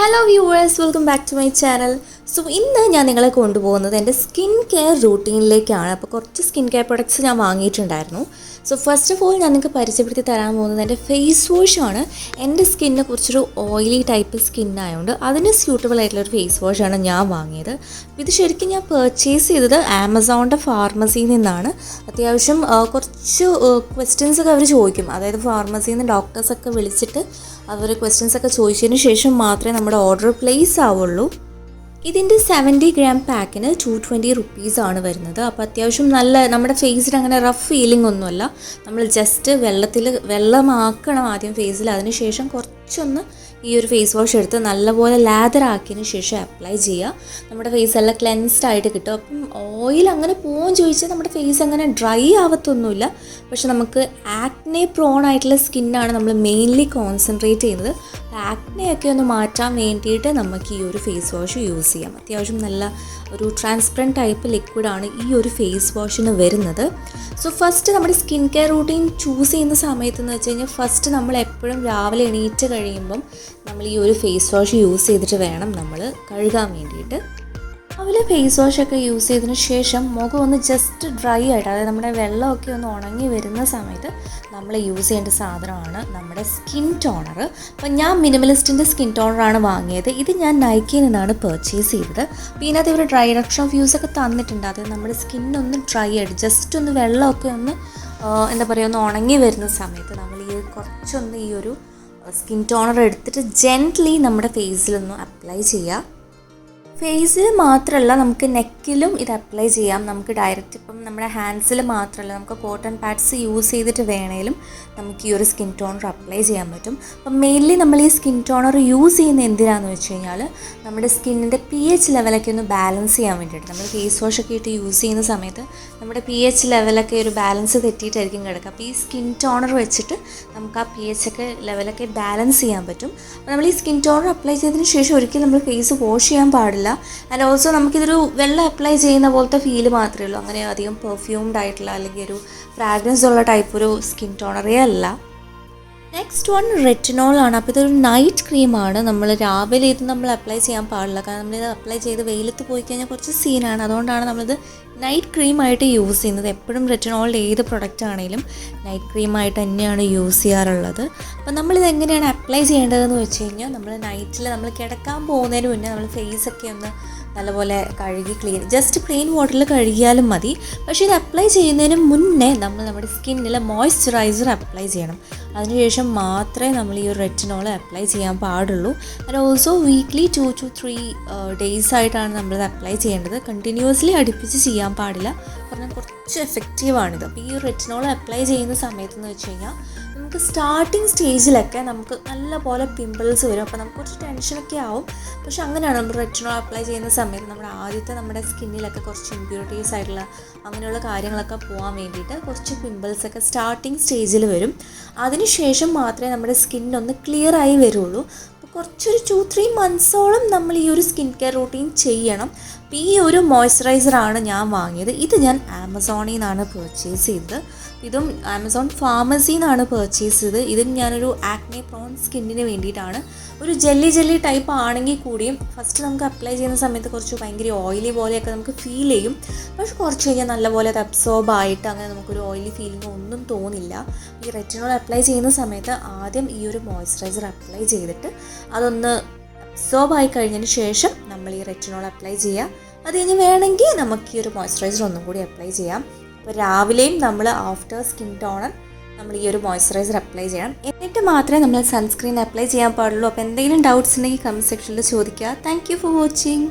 hello viewers welcome back to my channel So ഇന്ന് ഞാൻ നിങ്ങളെ കൊണ്ടുപോകുന്നത് എന്റെ സ്കിൻ കെയർ റൂട്ടീനിലേക്കാണ്. അപ്പോൾ കുറച്ച് സ്കിൻ കെയർ പ്രൊഡക്ട്സ് ഞാൻ വാങ്ങിയിട്ടുണ്ടായിരുന്നു. സോ ഫസ്റ്റ് ഓഫ് ഓൾ ഞാൻ നിങ്ങൾക്ക് പരിചയപ്പെടുത്തി തരാൻ പോകുന്നത് എന്റെ ഫേസ് വാഷാണ് എന്റെ സ്കിന്നിനെ കുറച്ചൊരു ഓയിലി ടൈപ്പ് സ്കിന്നായതുകൊണ്ട് അതിന് സ്യൂട്ടബിൾ ആയിട്ടുള്ള ഒരു ഫേസ് വാഷാണ് ഞാൻ വാങ്ങിയത്. ഇത് ശരിക്കും ഞാൻ പർച്ചേസ് ചെയ്തത് ആമസോണിന്റെ ഫാർമസിയിൽ നിന്നാണ്. അത്യാവശ്യം കുറച്ച് ക്വസ്റ്റ്യൻസ് ഒക്കെ അവർ ചോദിക്കും. അതായത് ഫാർമസിയിൽ നിന്ന് ഡോക്ടേഴ്സൊക്കെ വിളിച്ചിട്ട് അവർ ക്വസ്റ്റ്യൻസ് ഒക്കെ ചോദിച്ചതിന് ശേഷം മാത്രമേ നമ്മുടെ ഓർഡർ പ്ലേസ് ആവുള്ളൂ. ഇതിന്റെ സെവന്റി ഗ്രാം പാക്കിന് ടു ട്വന്റി റുപ്പീസാണ് വരുന്നത്. അപ്പോൾ അത്യാവശ്യം നല്ല നമ്മുടെ ഫേസിൽ അങ്ങനെ റഫ് ഫീലിംഗ് ഒന്നുമല്ല. നമ്മൾ ജസ്റ്റ് വെള്ളത്തിൽ വെള്ളമാക്കണം ആദ്യം ഫേസിൽ അതിനുശേഷം കുറച്ചൊന്ന് ഈ ഒരു ഫേസ് വാഷ് എടുത്ത് നല്ലപോലെ ലാദർ ആക്കിയതിന് ശേഷം അപ്ലൈ ചെയ്യുക. നമ്മുടെ ഫേസ് എല്ലാം ക്ലെൻസ്ഡ് ആയിട്ട് കിട്ടും. അപ്പം ഓയിൽ അങ്ങനെ പോകുമെന്ന് ചോദിച്ചാൽ നമ്മുടെ ഫേസ് അങ്ങനെ ഡ്രൈ ആവത്തൊന്നുമില്ല. പക്ഷെ നമുക്ക് ആക്നെ പ്രോൺ ആയിട്ടുള്ള സ്കിന്നാണ് നമ്മൾ മെയിൻലി കോൺസെൻട്രേറ്റ് ചെയ്യുന്നത്. ആക്നെയൊക്കെ ഒന്ന് മാറ്റാൻ വേണ്ടിയിട്ട് നമുക്ക് ഈ ഒരു ഫേസ് വാഷ് യൂസ് ചെയ്യാം. അത്യാവശ്യം നല്ല ഒരു ട്രാൻസ്പെറന്റ് ടൈപ്പ് ലിക്വിഡാണ് ഈ ഒരു ഫേസ് വാഷിന് വരുന്നത്. സോ ഫസ്റ്റ് നമ്മുടെ സ്കിൻ കെയർ റൂട്ടീൻ ചൂസ് ചെയ്യുന്ന സമയത്ത് എന്ന് വെച്ച് കഴിഞ്ഞാൽ ഫസ്റ്റ് നമ്മൾ എപ്പോഴും രാവിലെ എണീറ്റ് കഴിയുമ്പം നമ്മൾ ഈ ഒരു ഫേസ് വാഷ് യൂസ് ചെയ്തിട്ട് വേണം നമ്മൾ കഴുകാൻ വേണ്ടിയിട്ട്. രാവിലെ ഫേസ് വാഷൊക്കെ യൂസ് ചെയ്തതിന് ശേഷം മുഖം ഒന്ന് ജസ്റ്റ് ഡ്രൈ ആയിട്ട് അതായത് നമ്മുടെ വെള്ളമൊക്കെ ഒന്ന് ഉണങ്ങി വരുന്ന സമയത്ത് നമ്മൾ യൂസ് ചെയ്യേണ്ട സാധനമാണ് നമ്മുടെ സ്കിൻ ടോണർ അപ്പോൾ ഞാൻ മിനിമലിസ്റ്റിന്റെ സ്കിൻ ടോണറാണ് വാങ്ങിയത്. ഇത് ഞാൻ നൈക്കിയിൽ നിന്നാണ് പർച്ചേസ് ചെയ്തത്. അപ്പോൾ ഇതിനകത്ത് ഇവർ ഡ്രൈ റക്ഷൻ ഓഫ് യൂസ് ഒക്കെ തന്നിട്ടുണ്ട്. അത് നമ്മുടെ സ്കിന്നൊന്ന് ഡ്രൈ ആയിട്ട് ജസ്റ്റ് ഒന്ന് വെള്ളമൊക്കെ ഒന്ന് എന്താ പറയുക ഒന്ന് ഉണങ്ങി വരുന്ന സമയത്ത് നമ്മൾ ഈ കുറച്ചൊന്ന് ഈ ഒരു സ്കിൻ ടോണർ എടുത്തിട്ട് ജെന്റ്ലി നമ്മുടെ ഫേസിലൊന്ന് അപ്ലൈ ചെയ്യുക ഫേസിൽ മാത്രമല്ല നമുക്ക് നെക്കിലും ഇത് അപ്ലൈ ചെയ്യാം. നമുക്ക് ഡയറക്റ്റ് ഇപ്പം നമ്മുടെ ഹാൻഡ്സിൽ മാത്രമല്ല നമുക്ക് കോട്ടൺ പാഡ്സ് യൂസ് ചെയ്തിട്ട് വേണേലും നമുക്ക് ഈ ഒരു സ്കിൻ ടോണർ അപ്ലൈ ചെയ്യാൻ പറ്റും. അപ്പം മെയിൻലി നമ്മൾ ഈ സ്കിൻ ടോണർ യൂസ് ചെയ്യുന്നത് എന്തിനാന്ന് വെച്ച് കഴിഞ്ഞാൽ നമ്മുടെ സ്കിന്നിന്റെ പി എച്ച് ലെവലൊക്കെ ഒന്ന് ബാലൻസ് ചെയ്യാൻ വേണ്ടിയിട്ട്. നമ്മൾ ഫേസ് വാഷ് ഒക്കെ ഇട്ട് യൂസ് ചെയ്യുന്ന സമയത്ത് നമ്മുടെ പി എച്ച് ലെവലൊക്കെ ഒരു ബാലൻസ് തെറ്റിയിട്ടായിരിക്കും കിടക്കുക. അപ്പോൾ ഈ സ്കിൻ ടോണർ വെച്ചിട്ട് നമുക്ക് ആ പി എച്ച് ഒക്കെ ലെവലൊക്കെ ബാലൻസ് ചെയ്യാൻ പറ്റും. അപ്പോൾ നമ്മൾ ഈ സ്കിൻ ടോണർ അപ്ലൈ ചെയ്തതിന് ശേഷം ഒരിക്കലും നമ്മൾ ഫേസ് വാഷ് ചെയ്യാൻ പാടില്ല. ആൻഡ് ഓൾസോ നമുക്കിതൊരു വെള്ളം അപ്ലൈ ചെയ്യുന്ന പോലത്തെ ഫീൽ മാത്രമേ ഉള്ളൂ. അങ്ങനെ അധികം പെർഫ്യൂംഡ് ആയിട്ടുള്ള അല്ലെങ്കിൽ ഒരു ഫ്രാഗ്രൻസ് ഉള്ള ടൈപ്പ് ഒരു സ്കിൻ ടോണറേ അല്ല. നെക്സ്റ്റ് വൺ റെറ്റിനോൾ ആണ്. അപ്പോൾ ഇതൊരു നൈറ്റ് ക്രീമാണ് നമ്മൾ രാവിലെ ഇത് നമ്മൾ അപ്ലൈ ചെയ്യാൻ പാടില്ല. കാരണം നമ്മളിത് അപ്ലൈ ചെയ്ത് വെയിലത്ത് പോയി കഴിഞ്ഞാൽ കുറച്ച് സീനാണ് അതുകൊണ്ടാണ് നമ്മളിത് നൈറ്റ് ക്രീമായിട്ട് യൂസ് ചെയ്യുന്നത്. എപ്പോഴും റെറ്റിനോളിന്റെ ഏത് പ്രൊഡക്റ്റ് ആണെങ്കിലും നൈറ്റ് ക്രീമായിട്ട് തന്നെയാണ് യൂസ് ചെയ്യാറുള്ളത്. അപ്പോൾ നമ്മളിത് എങ്ങനെയാണ് അപ്ലൈ ചെയ്യേണ്ടതെന്ന് വെച്ച് കഴിഞ്ഞാൽ നമ്മൾ നൈറ്റിൽ നമ്മൾ കിടക്കാൻ പോകുന്നതിന് മുന്നേ നമ്മൾ ഫേസൊക്കെ ഒന്ന് നല്ലപോലെ കഴുകി ക്ലീൻ ജസ്റ്റ് പ്ലെയിൻ വാട്ടറിൽ കഴുകിയാലും മതി. പക്ഷേ ഇത് അപ്ലൈ ചെയ്യുന്നതിന് മുന്നേ നമ്മൾ നമ്മുടെ സ്കിന്നിൽ മോയ്സ്ചറൈസർ അപ്ലൈ ചെയ്യണം. അതിനുശേഷം മാത്രമേ നമ്മൾ ഈ ഒരു റെറ്റിനോൾ അപ്ലൈ ചെയ്യാൻ പാടുള്ളൂ. And also weekly two two three days ആയിട്ടാണ് നമ്മളത് അപ്ലൈ ചെയ്യേണ്ടത്. കണ്ടിന്യൂസ്ലി അടുപ്പിച്ച് ചെയ്യാൻ പാടില്ല. കാരണം കുറച്ച് എഫക്റ്റീവാണിത് അപ്പോൾ ഈ റെറ്റിനോൾ അപ്ലൈ ചെയ്യുന്ന സമയത്ത് എന്ന് വെച്ച് കഴിഞ്ഞാൽ നമുക്ക് സ്റ്റാർട്ടിങ് സ്റ്റേജിലൊക്കെ നമുക്ക് നല്ല പോലെ പിമ്പിൾസ് വരും. അപ്പോൾ നമുക്ക് കുറച്ച് ടെൻഷനൊക്കെ ആവും. പക്ഷെ അങ്ങനെയാണ് നമ്മൾ റെറ്റിനോൾ അപ്ലൈ ചെയ്യുന്ന സമയത്ത് നമ്മുടെ ആദ്യത്തെ നമ്മുടെ സ്കിന്നിലൊക്കെ കുറച്ച് ഇമ്പ്യൂരിറ്റീസ് ആയിട്ടുള്ള അങ്ങനെയുള്ള കാര്യങ്ങളൊക്കെ പോകാൻ വേണ്ടിയിട്ട് കുറച്ച് പിമ്പിൾസൊക്കെ സ്റ്റാർട്ടിങ് സ്റ്റേജിൽ വരും. അതിനുശേഷം മാത്രമേ നമ്മുടെ സ്കിന്നൊന്ന് ക്ലിയർ ആയി വരുള്ളൂ. കുറച്ചൊരു ടു ത്രീ മന്ത്സോളം നമ്മൾ ഈ ഒരു സ്കിൻ കെയർ റൂട്ടീൻ ചെയ്യണം. അപ്പോൾ ഈ ഒരു മോയ്സ്ചറൈസറാണ് ഞാൻ വാങ്ങിയത്. ഇത് ഞാൻ ആമസോണിൽ നിന്നാണ് പർച്ചേസ് ചെയ്തത്. ഇതും ആമസോൺ ഫാർമസിയിൽ നിന്നാണ് പർച്ചേസ് ചെയ്തത്. ഇതും ഞാനൊരു ആക്നെ പ്രോൺ സ്കിന്നിന് വേണ്ടിയിട്ടാണ്. ഒരു ജെല്ലി ജെല്ലി ടൈപ്പ് ആണെങ്കിൽ കൂടിയും ഫസ്റ്റ് നമുക്ക് അപ്ലൈ ചെയ്യുന്ന സമയത്ത് കുറച്ച് ഭയങ്കര ഓയിലി പോലെയൊക്കെ നമുക്ക് ഫീൽ ചെയ്യും. പക്ഷെ കുറച്ച് കഴിഞ്ഞാൽ നല്ലപോലെ അത് അബ്സോർബ് ആയിട്ട് അങ്ങനെ നമുക്കൊരു ഓയിലി ഫീലിംഗ് ഒന്നും തോന്നില്ല. ഈ റെറ്റിനോൾ അപ്ലൈ ചെയ്യുന്ന സമയത്ത് ആദ്യം ഈ ഒരു മോയ്സ്ചറൈസർ അപ്ലൈ ചെയ്തിട്ട് അതൊന്ന് അബ്സോർബ് ആയി കഴിഞ്ഞതിന് ശേഷം നമ്മൾ ഈ റെറ്റിനോൾ അപ്ലൈ ചെയ്യുക അത് കഴിഞ്ഞ് വേണമെങ്കിൽ നമുക്ക് ഈ ഒരു മോയ്സ്ചറൈസർ ഒന്നും കൂടി അപ്ലൈ ചെയ്യാം. അപ്പോൾ രാവിലെയും നമ്മൾ ആഫ്റ്റർ സ്കിൻ ടോണർ നമ്മൾ ഈ ഒരു മോയ്സ്ചറൈസർ അപ്ലൈ ചെയ്യണം. എന്നിട്ട് മാത്രമേ നമ്മൾ സൺസ്ക്രീൻ അപ്ലൈ ചെയ്യാൻ പാടുള്ളൂ. അപ്പോൾ എന്തെങ്കിലും ഡൗട്ട്സ് ഉണ്ടെങ്കിൽ കമന്റ് സെക്ഷനിൽ ചോദിക്കുക. Thank for watching